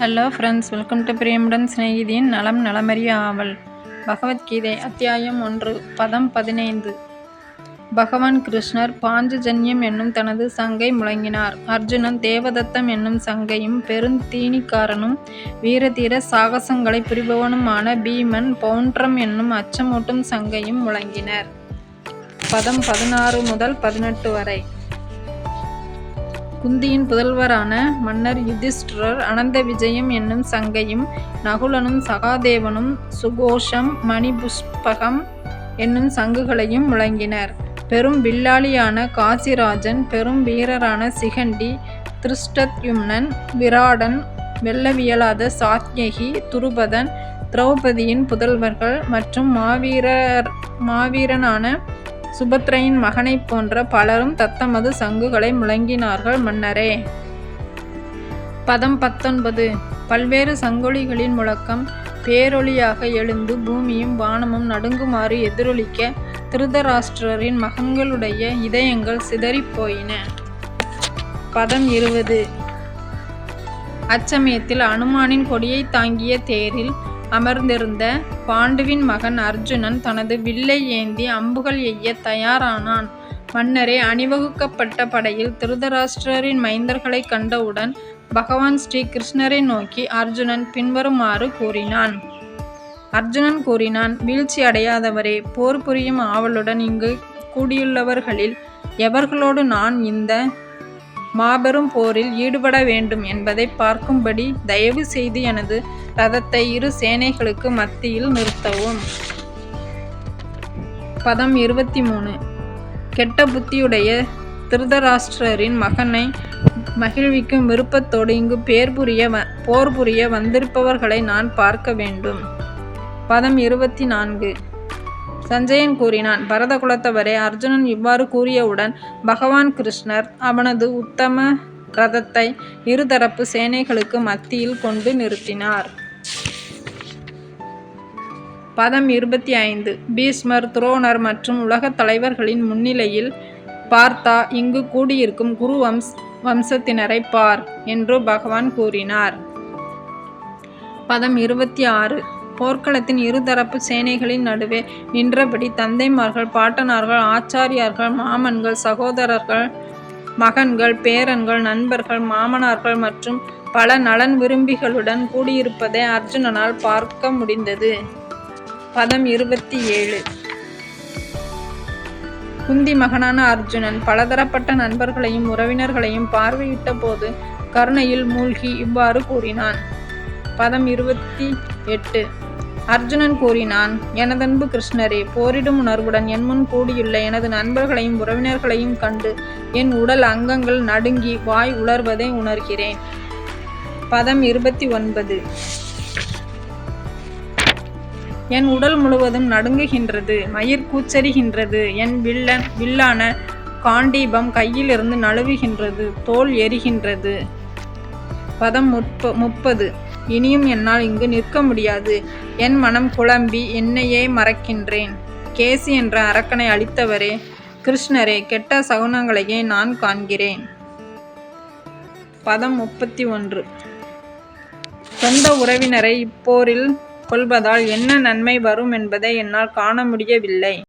Hello friends welcome to பிரியமுடன் சிநேகிதியின் நலம் நலமறிய ஆவல் பகவத்கீதை அத்தியாயம் ஒன்று பதம் பதினைந்து. பகவான் கிருஷ்ணர் பாஞ்சஜன்யம் என்னும் தனது சங்கை முழங்கினார். அர்ஜுனன் தேவதத்தம் என்னும் சங்கையும் பெருந்தீனிக்காரனும் வீரதீர சாகசங்களை புரிபவனுமான பீமன் பௌண்ட்ரம் என்னும் அச்சமூட்டும் சங்கையும் முழங்கினர். பதம் பதினாறு முதல் பதினெட்டு வரை. குந்தியின் புதல்வரான மன்னர் யுதிஷ்டிரர் அனந்த விஜயம் என்னும் சங்கையும் நகுலனும் சகாதேவனும் சுகோஷம் மணிபுஷ்பகம் என்னும் சங்குகளையும் முழங்கினர். பெரும் வில்லாளியான காசிராஜன் பெரும் வீரரான சிகண்டி திருஷ்டத்யும்னன் விராடன் வெல்லவியலாத சாத்யகி துருபதன் திரௌபதியின் புதல்வர்கள் மற்றும் மாவீரர் மாவீரனான சுபத்ரையின் மகனைப் போன்ற பலரும் தத்தமது சங்குகளை முழங்கினார்கள் மன்னரே. பதம் பத்தொன்பது. பல்வேறு சங்கொலிகளின் முழக்கம் பேரொளியாக எழுந்து பூமியும் வானமும் நடுங்குமாறு எதிரொலிக்க திருதராஷ்டிரரின் மகன்களுடைய இதயங்கள் சிதறிப் போயின பதம் இருபது. அச்சமயத்தில் அனுமானின் கொடியை தாங்கிய தேரில் அமர்ந்திருந்த பாண்டுவின் மகன் அர்ஜுனன் தனது வில்லை ஏந்தி அம்புகள் எய்ய தயாரானான். மன்னரே அணிவகுக்கப்பட்ட படையில் திருதராஷ்டிரரின் மைந்தர்களை கண்டவுடன் பகவான் ஸ்ரீ கிருஷ்ணரை நோக்கி அர்ஜுனன் பின்வருமாறு கூறினான். அர்ஜுனன் கூறினான் வீழ்ச்சி அடையாதவரே போர் புரியும் ஆவலுடன் இங்கு கூடியுள்ளவர்களில் எவர்களோடு நான் இந்த மாபெரும் போரில் ஈடுபட வேண்டும் என்பதை பார்க்கும்படி தயவு செய்து எனது ரதத்தை இரு சேனைகளுக்கு மத்தியில் நிறுத்தவும். பதம் இருபத்தி மூணு கெட்ட புத்தியுடைய திருதராஷ்டிரரின் மகனை மகிழ்விக்கும் விருப்பத்தோடு இங்கு பேர் புரிய வ போர் புரிய வந்திருப்பவர்களை நான் பார்க்க வேண்டும். பதம் இருபத்தி நான்கு சஞ்சயன் கூறினான். பரத குலத்தவரே அர்ஜுனன் இவ்வாறு கூறியவுடன் பகவான் கிருஷ்ணர் அவனது உத்தம ரதத்தை இருதரப்பு சேனைகளுக்கு மத்தியில் கொண்டு நிறுத்தினார். பதம் இருபத்தி ஐந்து பீஷ்மர் துரோணர் மற்றும் உலகத் தலைவர்களின் முன்னிலையில் பார்த்தா இங்கு கூடியிருக்கும் குரு வம்ஸ் வம்சத்தினரை பார் என்று பகவான் கூறினார். பதம் இருபத்தி ஆறு. போர்க்களத்தின் இருதரப்பு சேனைகளின் நடுவே நின்றபடி தந்தைமார்கள் பாட்டனார்கள் ஆச்சாரியார்கள் மாமன்கள் சகோதரர்கள் மகன்கள் பேரன்கள் நண்பர்கள் மாமனார்கள் மற்றும் பல நலன் விரும்பிகளுடன் கூடியிருப்பதை அர்ஜுனனால் பார்க்க முடிந்தது. பதம் இருபத்தி ஏழு. குந்தி மகனான அர்ஜுனன் பலதரப்பட்ட நண்பர்களையும் உறவினர்களையும் பார்வையிட்ட போது கருணையில் மூழ்கி இவ்வாறு கூறினான். பதம் இருபத்தி எட்டு. அர்ஜுனன் கூறினான் எனதன்பு கிருஷ்ணரே போரிடும் உணர்வுடன் என் முன் கூடியுள்ள எனது நண்பர்களையும் உறவினர்களையும் கண்டு என் உடல் அங்கங்கள் நடுங்கி வாய் உலர்வதை உணர்கிறேன். பதம் இருபத்தி ஒன்பது. என் உடல் முழுவதும் நடுங்குகின்றது மயிர் கூச்சரிகின்றது என் வில்லன் வில்லான காண்டீபம் கையிலிருந்து நழுவுகின்றது தோல் எரிகின்றது. பதம் முப்ப முப்பது. இனியும் என்னால் இங்கு நிற்க முடியாது. என் மனம் குழம்பி என்னையே மறக்கின்றேன். கேசி என்ற அரக்கனை அளித்தவரே கிருஷ்ணரே கெட்ட சகுனங்களையே நான் காண்கிறேன். பதம் முப்பத்தி ஒன்று சொந்த உறவினரை இப்போரில் கொள்வதால் என்ன நன்மை வரும் என்பதை என்னால் காண முடியவில்லை.